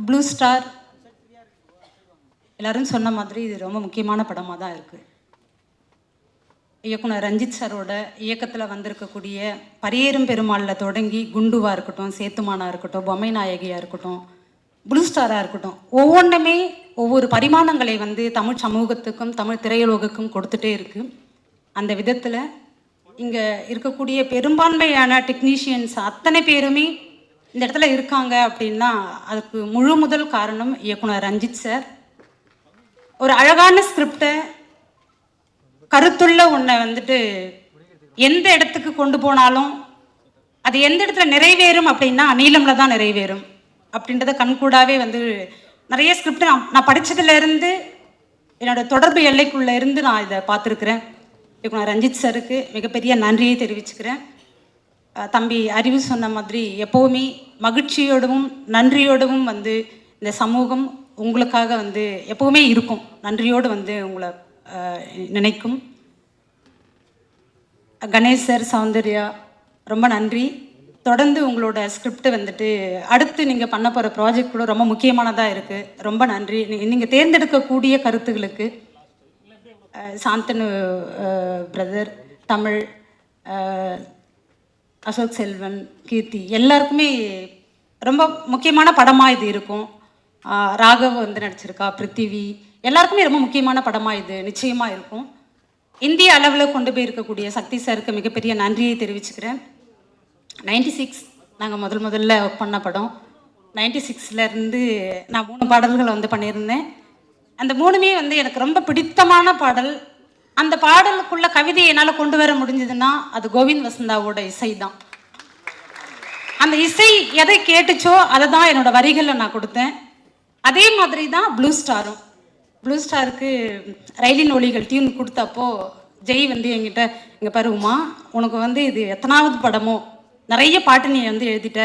Blue star எல்லாரும் சொன்ன மாதிரி இது ரொம்ப முக்கியமான படமாக தான் இருக்குது இயக்குனர் ரஞ்சித் சாரோட இயக்கத்தில் வந்திருக்கக்கூடிய பரியேறும் பெருமாளில் தொடங்கி குண்டுவாக இருக்கட்டும் சேத்துமானா இருக்கட்டும் பொம்மை நாயகியாக இருக்கட்டும் ப்ளூ ஸ்டாராக இருக்கட்டும் ஒவ்வொன்றுமே ஒவ்வொரு பரிமாணங்களை வந்து தமிழ் சமூகத்துக்கும் தமிழ் திரையுலகுக்கும் கொடுத்துட்டே இருக்குது அந்த விதத்தில் இங்கே இருக்கக்கூடிய பெரும்பான்மையான டெக்னீஷியன்ஸ் அத்தனை பேருமே இந்த இடத்துல இருக்காங்க அப்படின்னா அதுக்கு முழு முதல் காரணம் இயக்குனர் ரஞ்சித் சார். ஒரு அழகான ஸ்கிரிப்டை கருத்துள்ள ஒன்றை வந்துட்டு எந்த இடத்துக்கு கொண்டு போனாலும் அது எந்த இடத்துல நிறைவேறும் அப்படின்னா நீளம்ல தான் நிறைவேறும் அப்படின்றத கண்கூடாவே வந்து நிறைய ஸ்கிரிப்ட் நான் நான் என்னோட தொடர்பு எல்லைக்குள்ளே இருந்து நான் இதை பார்த்துருக்குறேன். இயக்குனர் ரஞ்சித் சாருக்கு மிகப்பெரிய நன்றியை தெரிவிச்சுக்கிறேன். தம்பி அறிவு சொன்ன மாதிரி எப்போவுமே மகிழ்ச்சியோடவும் நன்றியோடவும் வந்து இந்த சமூகம் உங்களுக்காக வந்து எப்போவுமே இருக்கும். நன்றியோடு வந்து உங்களை நினைக்கும். கணேஷ் சார் சௌந்தர்யா ரொம்ப நன்றி. தொடர்ந்து உங்களோட ஸ்கிரிப்ட் வந்துட்டு அடுத்து நீங்கள் பண்ண போகிற ப்ராஜெக்ட் கூட ரொம்ப முக்கியமானதாக இருக்குது ரொம்ப நன்றி. நீங்கள் தேர்ந்தெடுக்கக்கூடிய கருத்துகளுக்கு சாந்தனு பிரதர் தமிழ் அசோக் செல்வன் கீர்த்தி எல்லாருக்குமே ரொம்ப முக்கியமான படமாக இது இருக்கும். ராகவ் வந்து நடிச்சிருக்கா பிருத்திவி. எல்லாருக்குமே ரொம்ப முக்கியமான படமாக இது நிச்சயமாக இருக்கும். இந்திய அளவில் கொண்டு போய் இருக்கக்கூடிய சக்தி சாருக்கு மிகப்பெரிய நன்றியை தெரிவிச்சுக்கிறேன். நைன்டி சிக்ஸ் நாங்கள் முதல் முதல்ல ஒர்க் பண்ண படம். நைன்டி சிக்ஸ்லேருந்து நான் மூணு பாடல்களை வந்து பண்ணியிருந்தேன். அந்த மூணுமே வந்து எனக்கு ரொம்ப பிடித்தமான பாடல். அந்த பாடலுக்குள்ள கவிதையை என்னால் கொண்டு வர முடிஞ்சதுன்னா அது கோவிந்த் வசந்தாவோட இசை தான் அந்த இசை எதை கேட்டுச்சோ அதை தான் என்னோட வரிகளில் நான் கொடுத்தேன். அதே மாதிரி தான் ப்ளூ ஸ்டாரும் ப்ளூ ஸ்டாருக்கு ரயிலின் ஒளிகள் டியூன் கொடுத்தப்போ ஜெய் வந்து என்கிட்ட இங்கே பருவமா உனக்கு வந்து இது எத்தனாவது படமோ? நிறைய பாட்டு நீ வந்து எழுதிட்ட.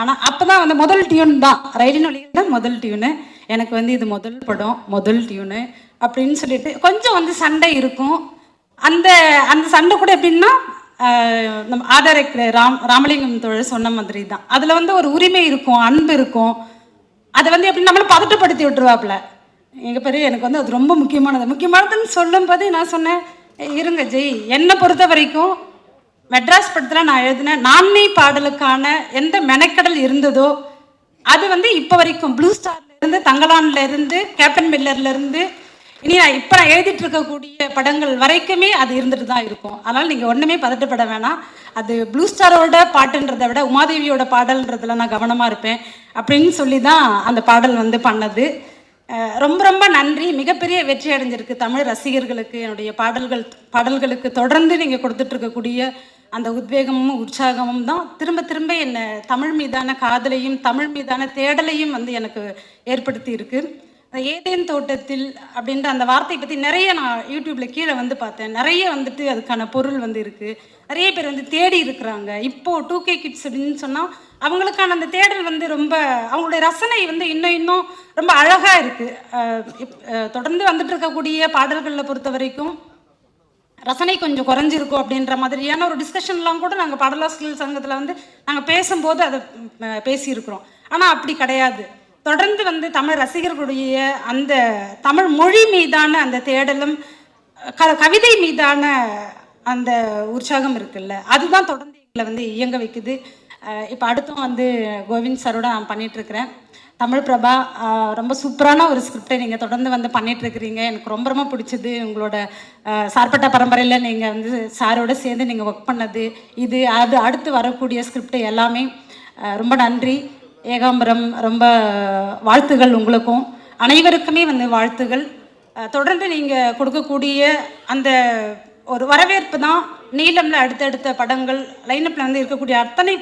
ஆனால் அப்போ தான் வந்து முதல் டியூன் தான். ரயிலின் ஒளிகள் தான் முதல் டியூனு எனக்கு வந்து இது முதல் படம் முதல் டியூனு அப்படின்னு சொல்லிட்டு கொஞ்சம் வந்து சண்டை இருக்கும். அந்த அந்த சண்டை கூட எப்படின்னா நம்ம ஆதாரக்கு ராம் ராமலிங்கம் தோழர் சொன்ன மாதிரி தான் அதில் வந்து ஒரு உரிமை இருக்கும் அன்பு இருக்கும். அதை வந்து எப்படி நம்மளை பதட்டப்படுத்தி விட்டுருவாப்புல. எங்கள் பெரிய எனக்கு வந்து அது ரொம்ப முக்கியமானது. முக்கியமானதுன்னு சொல்லும்போது நான் சொன்னேன் இருங்க ஜெய் என்னை பொறுத்த வரைக்கும் மெட்ராஸ் படத்தில் நான் எழுதின நான்மை பாடலுக்கான எந்த மெனக்கடல் இருந்ததோ அது வந்து இப்போ வரைக்கும் ப்ளூ ஸ்டார்லேருந்து தங்கலான்லேருந்து கேப்டன் மில்லர்லேருந்து இருந்து இனி நான் இப்போ நான் எழுதிட்டு இருக்கக்கூடிய படங்கள் வரைக்குமே அது இருந்துட்டு தான் இருக்கும். அதனால் நீங்கள் ஒன்றுமே பதட்டப்பட வேணாம். அது ப்ளூ ஸ்டாரோட பாட்டுன்றதை விட உமாதேவியோட பாடல்ன்றதுல நான் கவனமாக இருப்பேன் அப்படின்னு சொல்லி தான் அந்த பாடல் வந்து பண்ணது. ரொம்ப ரொம்ப நன்றி. மிகப்பெரிய வெற்றி அடைஞ்சிருக்கு தமிழ் ரசிகர்களுக்கு. என்னுடைய பாடல்கள் பாடல்களுக்கு தொடர்ந்து நீங்கள் கொடுத்துட்டு இருக்கக்கூடிய அந்த உத்வேகமும் உற்சாகமும் தான். திரும்ப திரும்ப என்னை தமிழ் மீதான காதலையும் தமிழ் மீதான தேடலையும் வந்து எனக்கு ஏற்படுத்தி இருக்குது ஏதேன் தோட்டத்தில் அப்படின்ற அந்த வார்த்தையை பற்றி நிறைய நான் யூடியூப்பில் கீழே வந்து பார்த்தேன். நிறைய வந்துட்டு அதுக்கான பொருள் வந்து இருக்குது நிறைய பேர் வந்து தேடி இருக்கிறாங்க. இப்போது டூ கே கிட்ஸ் அப்படின்னு சொன்னால் அவங்களுக்கான அந்த தேடல் வந்து ரொம்ப அவங்களுடைய ரசனை வந்து இன்னும் இன்னும் ரொம்ப அழகாக இருக்குது இப்- தொடர்ந்து வந்துட்டு இருக்கக்கூடிய பாடல்களில் பொறுத்த வரைக்கும் ரசனை கொஞ்சம் குறைஞ்சிருக்கும் அப்படின்ற மாதிரியான ஒரு டிஸ்கஷன்லாம் கூட நாங்கள் பாடலாசிரியர் சங்கத்தில் வந்து நாங்கள் பேசும்போது அதை பேசியிருக்கிறோம். ஆனால் அப்படி கிடையாது. தொடர்ந்து வந்து தமிழ் ரசிகர்களுடைய அந்த தமிழ் மொழி மீதான அந்த தேடலும் க கவிதை மீதான அந்த உற்சாகம் இருக்குல்ல அதுதான் தொடர்ந்து எங்களை வந்து இயங்க வைக்குது. இப்போ அடுத்தும் வந்து கோவிந்த் சாரோட நான் பண்ணிகிட்ருக்கிறேன் தமிழ் பிரபா ரொம்ப சூப்பரான ஒரு ஸ்கிரிப்டை நீங்கள் தொடர்ந்து வந்து பண்ணிகிட்ருக்கிறீங்க எனக்கு ரொம்ப ரொம்ப பிடிச்சது உங்களோட சார்பட்ட பரம்பரையில் நீங்கள் வந்து சாரோட சேர்ந்து நீங்கள் ஒர்க் பண்ணது. இது அது அடுத்து வரக்கூடிய ஸ்கிரிப்ட் எல்லாமே ரொம்ப நன்றி. ஏகாம்பரம் ரொம்ப வாழ்த்துகள் உங்களுக்கும். அனைவருக்குமே வந்து வாழ்த்துகள். தொடர்ந்து நீங்கள் கொடுக்கக்கூடிய அந்த ஒரு வரவேற்பு தான் நீளமில் அடுத்தடுத்த படங்கள் லைனப்பில் வந்து இருக்கக்கூடிய அத்தனை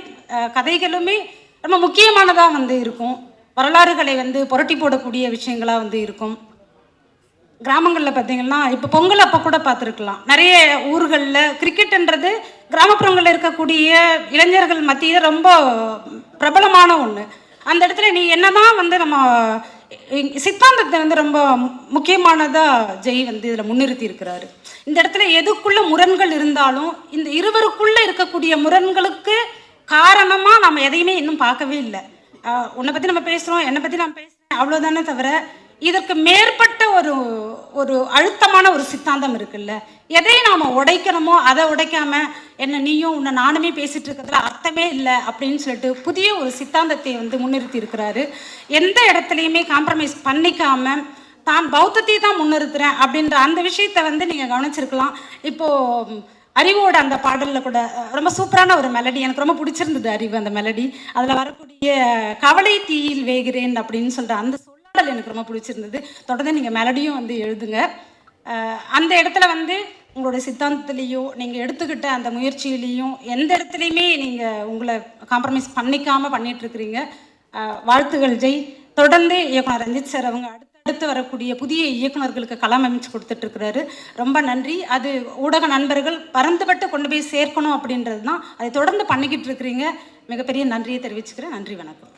கதைகளுமே ரொம்ப முக்கியமானதாக வந்து இருக்கும். வரலாறுகளை வந்து புரட்டி போடக்கூடிய விஷயங்களாக வந்து இருக்கும். கிராமங்களில் பார்த்தீங்கன்னா இப்போ பொங்கல் அப்போ கூட பார்த்துருக்கலாம் நிறைய ஊர்களில் கிரிக்கெட்டுன்றது கிராமப்புறங்களில் இருக்கக்கூடிய இளைஞர்கள் மத்தியில் ரொம்ப பிரபலமான ஒன்று அந்த இடத்துல நீ என்னதான் வந்து நம்ம சித்தாந்தத்தை வந்து ரொம்ப முக்கியமானதாக ஜெய் வந்து இதில் முன்னிறுத்தி இருக்கிறாரு. இந்த இடத்துல எதுக்குள்ள முரண்கள் இருந்தாலும் இந்த இருவருக்குள்ளே இருக்கக்கூடிய முரண்களுக்கு காரணமாக நம்ம எதையுமே இன்னும் பார்க்கவே இல்லை. உன்னை பற்றி நம்ம பேசுகிறோம் என்னை பற்றி நான் பேசுகிறேன் அவ்வளோதானே தவிர இதற்கு மேற்பட்ட ஒரு ஒரு அழுத்தமான ஒரு சித்தாந்தம் இருக்குல்ல? எதை நாம் உடைக்கணுமோ அதை உடைக்காம என்ன நீயும் உன்னை நானுமே பேசிட்டு இருக்கிறதுல அர்த்தமே இல்லை அப்படின்னு சொல்லிட்டு புதிய ஒரு சித்தாந்தத்தை வந்து முன்னிறுத்தி இருக்கிறாரு. எந்த இடத்துலையுமே காம்ப்ரமைஸ் பண்ணிக்காம தான் பௌத்தத்தை தான் முன்னிறுத்துறேன் அப்படின்ற அந்த விஷயத்தை வந்து நீங்கள் கவனிச்சிருக்கலாம். இப்போ அறிவோட அந்த பாடலில் கூட ரொம்ப சூப்பரான ஒரு மெலடி எனக்கு ரொம்ப பிடிச்சிருந்தது அறிவு அந்த மெலடி அதில் வரக்கூடிய கவலை தீயில் வேகிறேன் அப்படின்னு சொல்கிற அந்த பாடல் எனக்கு ரொம்ப பிடிச்சிருந்தது. தொடர்ந்து நீங்கள் மெலடியும் வந்து எழுதுங்க. அந்த இடத்துல வந்து உங்களோட சித்தாந்தத்துலேயோ நீங்கள் எடுத்துக்கிட்ட அந்த முயற்சியிலையும் எந்த இடத்துலையுமே நீங்கள் உங்களை காம்ப்ரமைஸ் பண்ணிக்காமல் பண்ணிகிட்ருக்கிறீங்க வாழ்த்துகள் ஜெய். தொடர்ந்து இயக்குனர் ரஞ்சித் சார் அவங்க அடுத்தடுத்து வரக்கூடிய புதிய இயக்குனர்களுக்கு களம் அமைச்சு கொடுத்துட்ருக்கிறாரு ரொம்ப நன்றி. அது ஊடக நண்பர்கள் பறந்துபட்டு கொண்டு போய் சேர்க்கணும் அப்படின்றது தான் அதை தொடர்ந்து பண்ணிக்கிட்டு இருக்கிறீங்க மிகப்பெரிய நன்றியை தெரிவிச்சுக்கிறேன். நன்றி வணக்கம்.